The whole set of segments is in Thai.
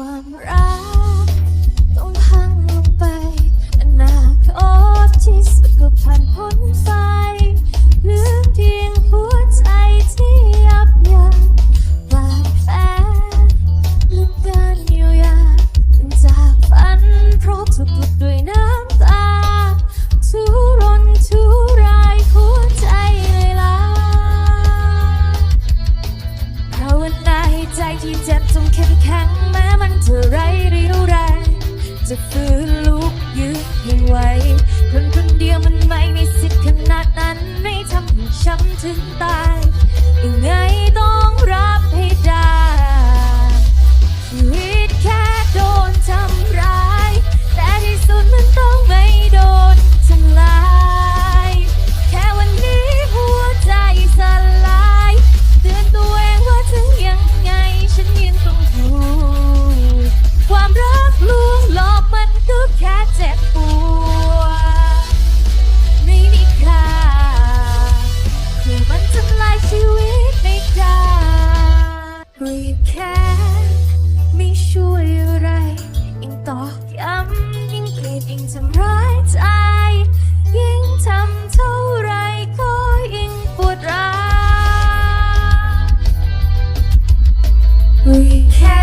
I'm right จะฟื้นลุกยืนให้ไหวคนคนเดียวมันไม่มีสิทธิ์ขนาดนั้น ไม่ทำให้ช้ำถึงตา ช่วยอะไร ยิ่งตอกย้ำยิ่งเกลียดยิ่งทำร้ายใจ ยิ่งทำเท่าไรก็ยิ่งปวดร้าว We can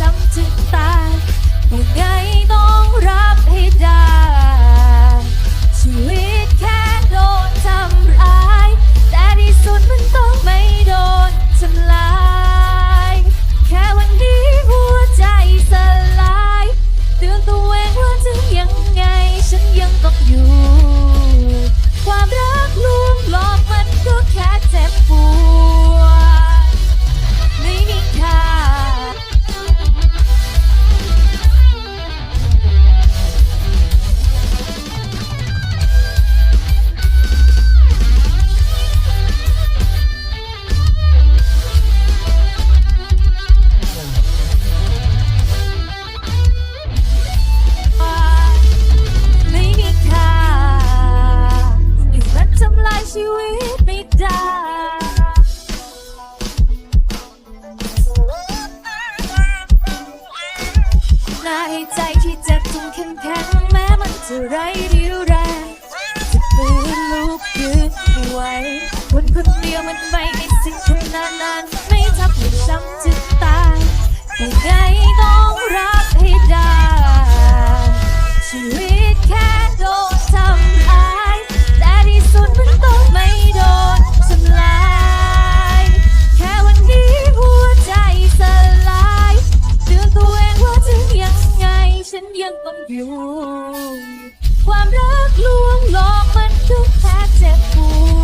ช้ำถึงตาย ชีวิตไม่ได้ในใจที่เจ็บจนเข้มแข็งแม้มันจะไร้เรี่ยวแรงจะฝืนลุกยืนไม่ไหวคนคนเดียวมันไม่มีสิ่งขนาดนั้นไม่ทำให้ช้ำจึงตายแต่ไงต้องรับให้ได้ you ความรักลวงหลอกมันทุกแท้เจ็บปวด